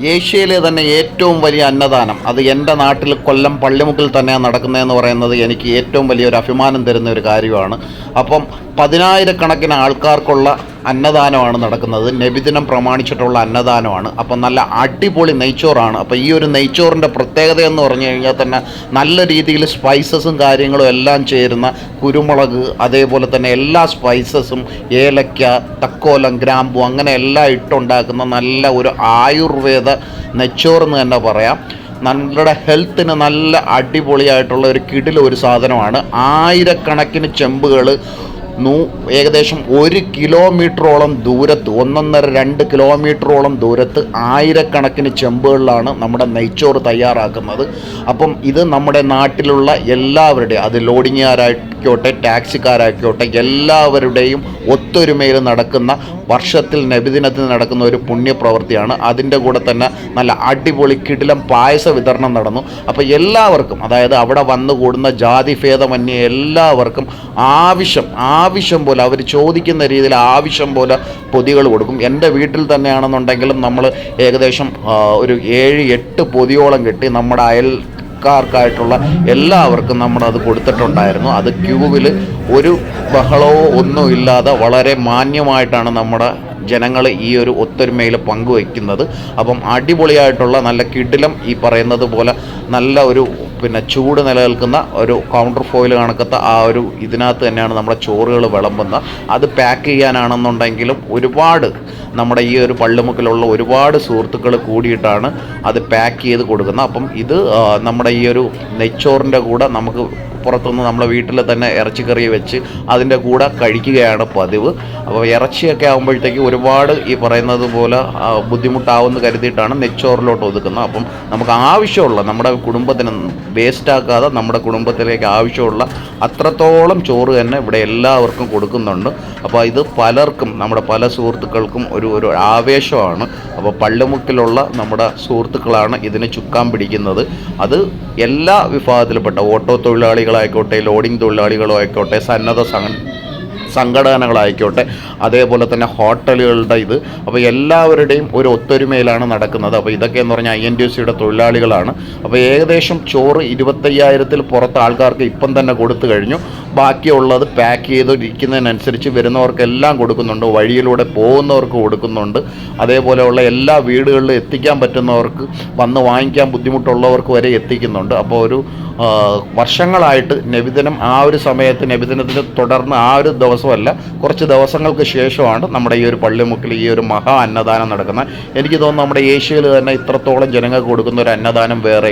ഏഷ്യയിലെ തന്നെ ഏറ്റവും വലിയ അന്നദാനം. അത് എന്റെ നാട്ടിൽ കൊല്ലം പള്ളിമുക്കിൽ തന്നെയാണ് നടക്കുന്നതെന്ന് പറയുന്നത് എനിക്ക് ഏറ്റവും വലിയൊരു അഭിമാനം തരുന്ന ഒരു കാര്യമാണ്. അപ്പം പതിനായിരക്കണക്കിന് ആൾക്കാർക്കുള്ള അന്നദാനമാണ് നടക്കുന്നത്. നബിദിനം പ്രമാണിച്ചിട്ടുള്ള അന്നദാനമാണ്. അപ്പം നല്ല അടിപൊളി നെയ്ച്ചോറാണ്. അപ്പോൾ ഈ ഒരു നെയ്ച്ചോറിന്റെ പ്രത്യേകത എന്ന് പറഞ്ഞു കഴിഞ്ഞാൽ തന്നെ നല്ല രീതിയിൽ സ്പൈസസും കാര്യങ്ങളും എല്ലാം ചേരുന്ന കുരുമുളക് അതേപോലെ തന്നെ എല്ലാ സ്പൈസസും ഏലക്ക തക്കോലം ഗ്രാമ്പു അങ്ങനെ എല്ലാം ഇട്ടുണ്ടാക്കുന്ന നല്ല ഒരു ആയുർവേദ നെച്ചോറെന്ന് തന്നെ പറയാം. നമ്മുടെ ഹെൽത്തിന് നല്ല അടിപൊളിയായിട്ടുള്ള ഒരു കിടില ഒരു സാധനമാണ്. ആയിരക്കണക്കിന് ചെമ്പുകൾ നൂ ഏകദേശം ഒരു കിലോമീറ്ററോളം ദൂരത്ത് ഒന്നൊന്നര രണ്ട് കിലോമീറ്ററോളം ദൂരത്ത് ആയിരക്കണക്കിന് ചെമ്പുകളിലാണ് നമ്മുടെ നെയ്ച്ചോറ് തയ്യാറാക്കുന്നത്. അപ്പം ഇത് നമ്മുടെ നാട്ടിലുള്ള എല്ലാവരുടെയും അത് ലോഡിങ്ങുകാരായിക്കോട്ടെ ടാക്സിക്കാരായിക്കോട്ടെ എല്ലാവരുടെയും ഒത്തൊരുമയിൽ നടക്കുന്ന വർഷത്തിൽ നബിദിനത്തിൽ നടക്കുന്ന ഒരു പുണ്യപ്രവൃത്തിയാണ്. അതിന്റെ കൂടെ തന്നെ നല്ല അടിപൊളി കിടിലം പായസ വിതരണം നടന്നു. അപ്പോൾ എല്ലാവർക്കും അതായത് അവിടെ വന്നുകൂടുന്ന ജാതി ഭേദമന്യേ എല്ലാവർക്കും ആവശ്യം ആവശ്യം പോലെ അവർ ചോദിക്കുന്ന രീതിയിൽ ആവശ്യം പോലെ പൊതികൾ കൊടുക്കും. എന്റെ വീട്ടിൽ തന്നെയാണെന്നുണ്ടെങ്കിലും നമ്മൾ ഏകദേശം ഒരു ഏഴ് എട്ട് പൊതിയോളം കിട്ടി നമ്മുടെ അയൽ ക്കാർക്കായിട്ടുള്ള എല്ലാവർക്കും നമ്മളത് കൊടുത്തിട്ടുണ്ടായിരുന്നു. അത് ക്യൂവിൽ ഒരു ബഹളവോ ഒന്നും ഇല്ലാതെ വളരെ മാന്യമായിട്ടാണ് നമ്മുടെ ജനങ്ങൾ ഈ ഒരു ഒത്തൊരുമയിൽ പങ്കുവയ്ക്കുന്നത്. അപ്പം അടിപൊളിയായിട്ടുള്ള നല്ല കിടിലം ഈ പറയുന്നത് പോലെ നല്ല ഒരു പിന്നെ ചൂട് നിലനിൽക്കുന്ന ഒരു കൗണ്ടർ ഫോയിൽ കണക്കത്ത ആ ഒരു ഇതിനകത്ത് തന്നെയാണ് നമ്മുടെ ചോറുകൾ വിളമ്പുന്നത്. അത് പാക്ക് ചെയ്യാനാണെന്നുണ്ടെങ്കിലും ഒരുപാട് നമ്മുടെ ഈ ഒരു പള്ളിമുക്കിലുള്ള ഒരുപാട് സുഹൃത്തുക്കൾ കൂടിയിട്ടാണ് അത് പാക്ക് ചെയ്ത് കൊടുക്കുന്നത്. അപ്പം ഇത് നമ്മുടെ ഈ ഒരു നെച്ചോറിന്റെ കൂടെ നമുക്ക് പുറത്തുനിന്ന് നമ്മളെ വീട്ടിൽ തന്നെ ഇറച്ചിക്കറി വെച്ച് അതിന്റെ കൂടെ കഴിക്കുകയാണ് പതിവ്. അപ്പോൾ ഇറച്ചിയൊക്കെ ആകുമ്പോഴത്തേക്ക് ഒരുപാട് ഈ പറയുന്നത് പോലെ ബുദ്ധിമുട്ടാവുമെന്ന് കരുതിയിട്ടാണ് നെച്ചോറിലോട്ട് ഒതുക്കുന്നത്. അപ്പം നമുക്ക് ആവശ്യമുള്ള നമ്മുടെ കുടുംബത്തിന് വേസ്റ്റ് ആക്കാതെ നമ്മുടെ കുടുംബത്തിലേക്ക് ആവശ്യമുള്ള അത്രത്തോളം ചോറ് തന്നെ ഇവിടെ എല്ലാവർക്കും കൊടുക്കുന്നുണ്ട്. അപ്പോൾ ഇത് പലർക്കും നമ്മുടെ പല സുഹൃത്തുക്കൾക്കും ഒരു ഒരു ആവേശമാണ്. അപ്പോൾ പള്ളിമുക്കിലുള്ള നമ്മുടെ സുഹൃത്തുക്കളാണ് ഇതിന് ചുക്കാൻ പിടിക്കുന്നത്. അത് എല്ലാ വിഭാഗത്തിൽപ്പെട്ട ഓട്ടോ തൊഴിലാളികളായിക്കോട്ടെ ലോഡിംഗ് തൊഴിലാളികളോ ആയിക്കോട്ടെ സന്നദ്ധ സംഘടനകളായിക്കോട്ടെ അതേപോലെ തന്നെ ഹോട്ടലുകളുടെ ഇത്. അപ്പോൾ എല്ലാവരുടെയും ഒരു ഒത്തൊരുമയിലാണ് നടക്കുന്നത്. അപ്പോൾ ഇതൊക്കെ എന്ന് പറഞ്ഞാൽ ഐ എൻ ടി സിയുടെ തൊഴിലാളികളാണ്. അപ്പോൾ ഏകദേശം ചോറ് ഇരുപത്തയ്യായിരത്തിൽ പുറത്ത് ആൾക്കാർക്ക് ഇപ്പം തന്നെ കൊടുത്തു കഴിഞ്ഞു. ബാക്കിയുള്ളത് പാക്ക് ചെയ്തിരിക്കുന്നതിനനുസരിച്ച് വരുന്നവർക്കെല്ലാം കൊടുക്കുന്നുണ്ട്. വഴിയിലൂടെ പോകുന്നവർക്ക് കൊടുക്കുന്നുണ്ട്. അതേപോലെയുള്ള എല്ലാ വീടുകളിലും എത്തിക്കാൻ പറ്റുന്നവർക്ക് വന്ന് വാങ്ങിക്കാൻ ബുദ്ധിമുട്ടുള്ളവർക്ക് വരെ എത്തിക്കുന്നുണ്ട്. അപ്പോൾ ഒരു വർഷങ്ങളായിട്ട് നബിദിനം ആ ഒരു സമയത്ത് നബിദിനത്തിന് തുടർന്ന് ആ ഒരു ദിവസമല്ല കുറച്ച് ദിവസങ്ങൾക്ക് ശേഷമാണ് നമ്മുടെ ഈ ഒരു പള്ളിമുക്കിൽ ഈ ഒരു മഹാ അന്നദാനം നടക്കുന്നത്. എനിക്ക് തോന്നുന്നു നമ്മുടെ ഏഷ്യയിൽ തന്നെ ഇത്രത്തോളം ജനങ്ങൾക്ക് കൊടുക്കുന്ന ഒരു അന്നദാനം വേറെ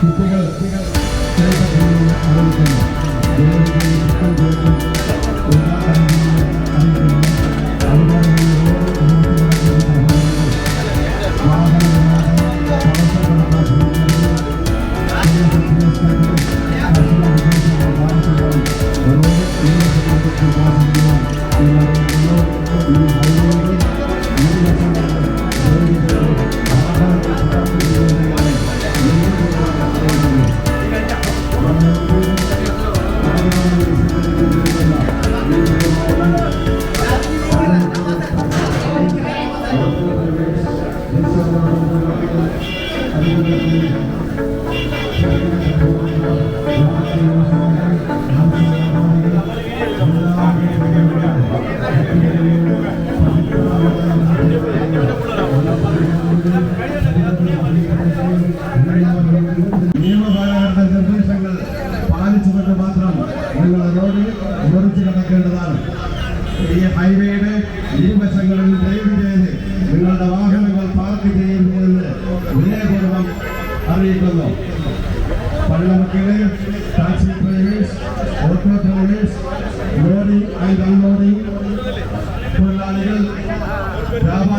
Keep it up, keep it up.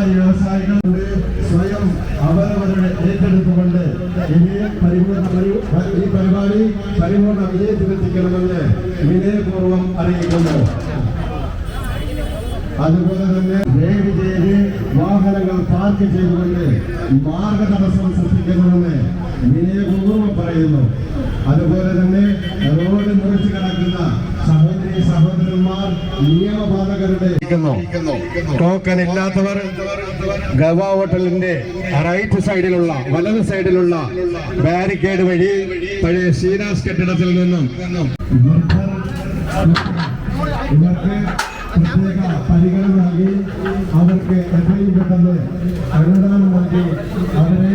വ്യാപാരി വ്യവസായികളുടെ സ്വയം അവരവരുടെ ഏറ്റെടുത്തുകൊണ്ട് ഇനി പരിപൂർണ പരി- ഈ പരിപാടി പരിപൂർണ വിജയത്തിലെത്തിക്കണമെന്ന് വിനയപൂർവ്വം അറിയിക്കുന്നു അതുപോലെ തന്നെ ദയവ് ചെയ്ത് വാഹനങ്ങൾ പാർക്ക് ചെയ്തുകൊണ്ട് മാർഗതടസ്സം സഹോദരന്മാർ നിയമപാലകരുടെ ടോക്കൺ ഇല്ലാത്തവർ ഗവ ഹോട്ടലിന്റെ റൈറ്റ് സൈഡിലുള്ള വലത് സൈഡിലുള്ള ബാരിക്കേഡ് വഴി പഴയ ശ്രീനാസ് കെട്ടിടത്തിൽ നിന്നും ഇവർക്ക് പ്രത്യേക പരിഗണന നൽകി അവർക്ക് എത്രയും പെട്ടെന്ന് അനുദാനം നൽകി അവരെ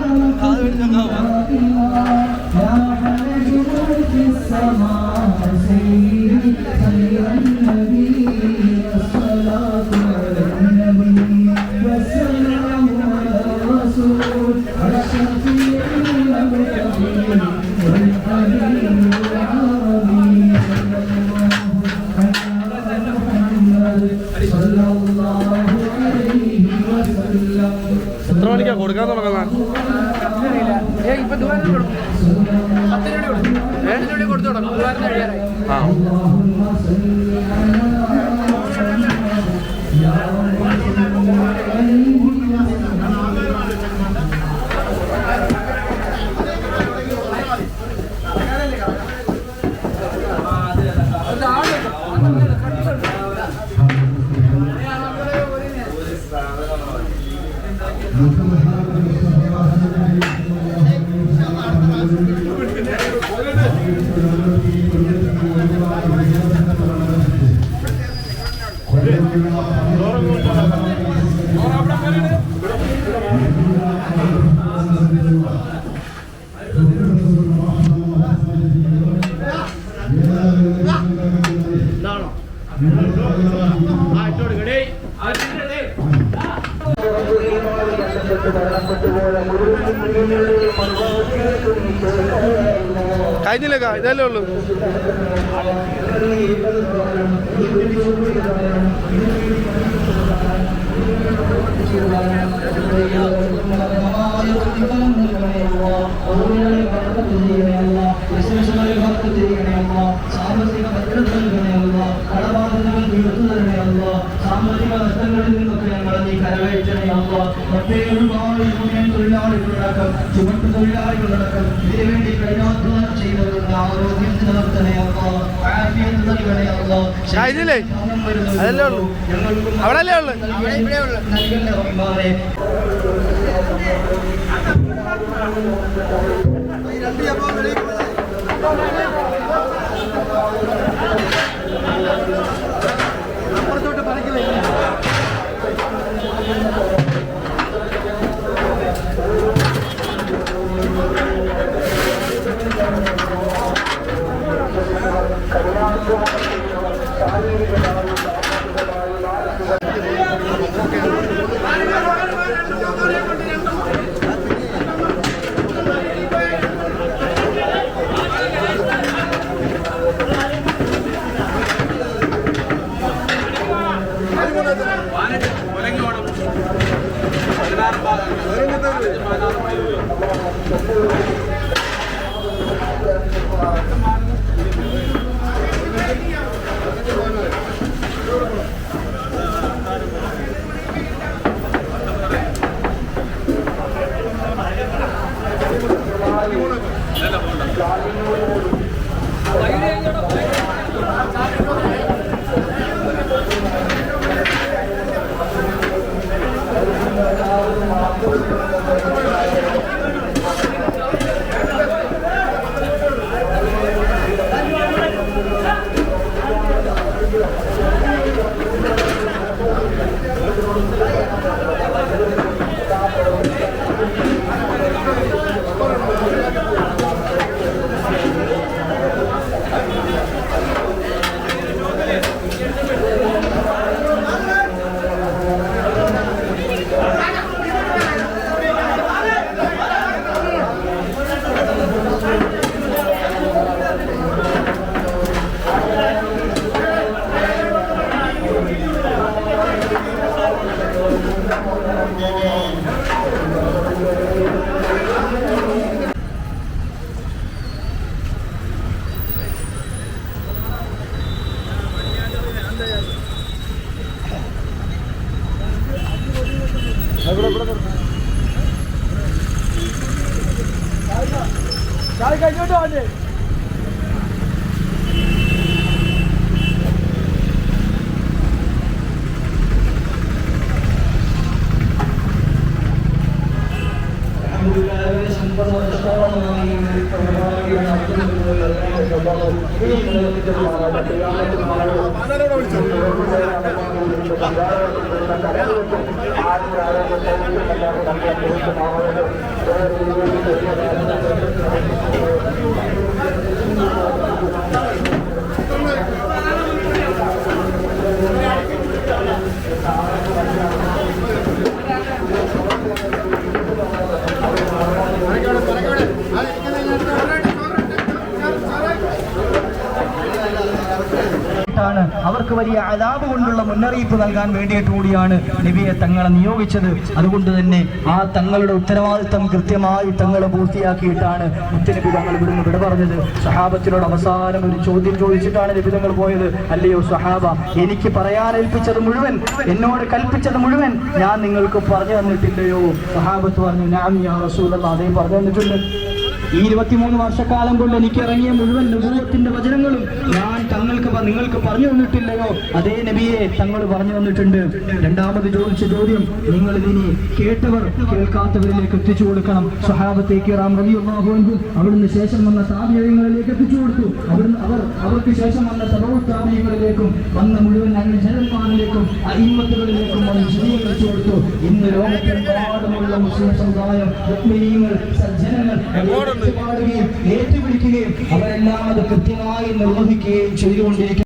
ദുബായിന് കഴിയാറായി. ആ. കഴിഞ്ഞില്ലേ കാ? ഇതല്ലേ ഉള്ളൂ സാമ്പത്തിക ഭദ്രത സാമ്പത്തിക നഷ്ടങ്ങളിൽ നിന്നൊക്കെ ഞങ്ങളെ നീ കരകയറ്റണമല്ല മറ്റേ ഒരുപാട് യൂണിയൻ തൊഴിലാളികളടക്കം ചുമട്ട് തൊഴിലാളികളടക്കം ഇതിനുവേണ്ടി കഠിനാധ്വാനം ചെയ്യുന്നവരുടെ ആരോഗ്യം നിലനിർത്തണമല്ല ആരോഗ്യം കഴിഞ്ഞില്ലേ അതല്ലേ ഉള്ളൂ. അവിടെ അല്ലേ ഉള്ളു. നൽകണ്ട റഹ്മാനെ ആ Thank you. കഴിഞ്ഞോട്ട് വേണ്ടേ അവർക്ക് വലിയ അതാപ് കൊണ്ടുള്ള മുന്നറിയിപ്പ് നൽകാൻ വേണ്ടിയിട്ട് കൂടിയാണ് നബിയെ തങ്ങളെ നിയോഗിച്ചത്. അതുകൊണ്ട് തന്നെ ആ തങ്ങളുടെ ഉത്തരവാദിത്തം കൃത്യമായി തങ്ങൾ പൂർത്തിയാക്കിയിട്ടാണ് മുത്തനബി തങ്ങൾ ഇവിടുന്ന് വിട പറഞ്ഞത്. സഹാബത്തിനോട് അവസാനം ഒരു ചോദ്യം ചോദിച്ചിട്ടാണ് നബി തങ്ങൾ പോയത്. അല്ലയോ സഹാബ എനിക്ക് പറയാനേൽപ്പിച്ചത് മുഴുവൻ എന്നോട് കൽപ്പിച്ചത് മുഴുവൻ ഞാൻ നിങ്ങൾക്ക് പറഞ്ഞു തന്നിട്ടില്ലയോ? സഹാബത്ത് പറഞ്ഞു ഞാൻ റസൂലല്ലാ അതേ പറഞ്ഞു തന്നിട്ടുണ്ട്. ഈ ഇരുപത്തിമൂന്ന് വർഷക്കാലം കൊണ്ട് എനിക്ക് ഇറങ്ങിയ മുഴുവൻ നുപൂവത്തിന്റെ വചനങ്ങളും ഞാൻ തങ്ങൾക്ക് നിങ്ങൾക്ക് പറഞ്ഞു തന്നിട്ടില്ലയോ? അതേ നബിയെ തങ്ങൾ പറഞ്ഞു തന്നിട്ടുണ്ട്. രണ്ടാമത് ചോദിച്ച ചോദ്യം നിങ്ങൾ ഇതിനി കേട്ടവർ കേൾക്കാത്തവരിലേക്ക് എത്തിച്ചു കൊടുക്കണം. സ്വഹാബത്തേക്ക് റാം റബിയുള്ളാഹുവിനും അവിടുന്ന് ശേഷം വന്ന താപീയങ്ങളിലേക്ക് എത്തിച്ചു കൊടുത്തു. അവിടുന്ന് അവർ അവർക്ക് ശേഷം വന്ന സർവതാപീയങ്ങളിലേക്കും വന്ന മുഴുവൻ ജനന്മാരിലേക്കും അഹിമത്തുകളിലേക്കും വന്ന് വിശദീകരിച്ചു കൊടുത്തു. ഇന്ന് ലോകത്തെമ്പാടുമുള്ള മുസ്ലിം സമുദായം സജ്ജനങ്ങൾ ഏറ്റുപാടുകയും ഏറ്റുപിടിക്കുകയും അവരെല്ലാം അത് കൃത്യമായി നിർവഹിക്കുകയും ചെയ്തുകൊണ്ടിരിക്കുന്നു.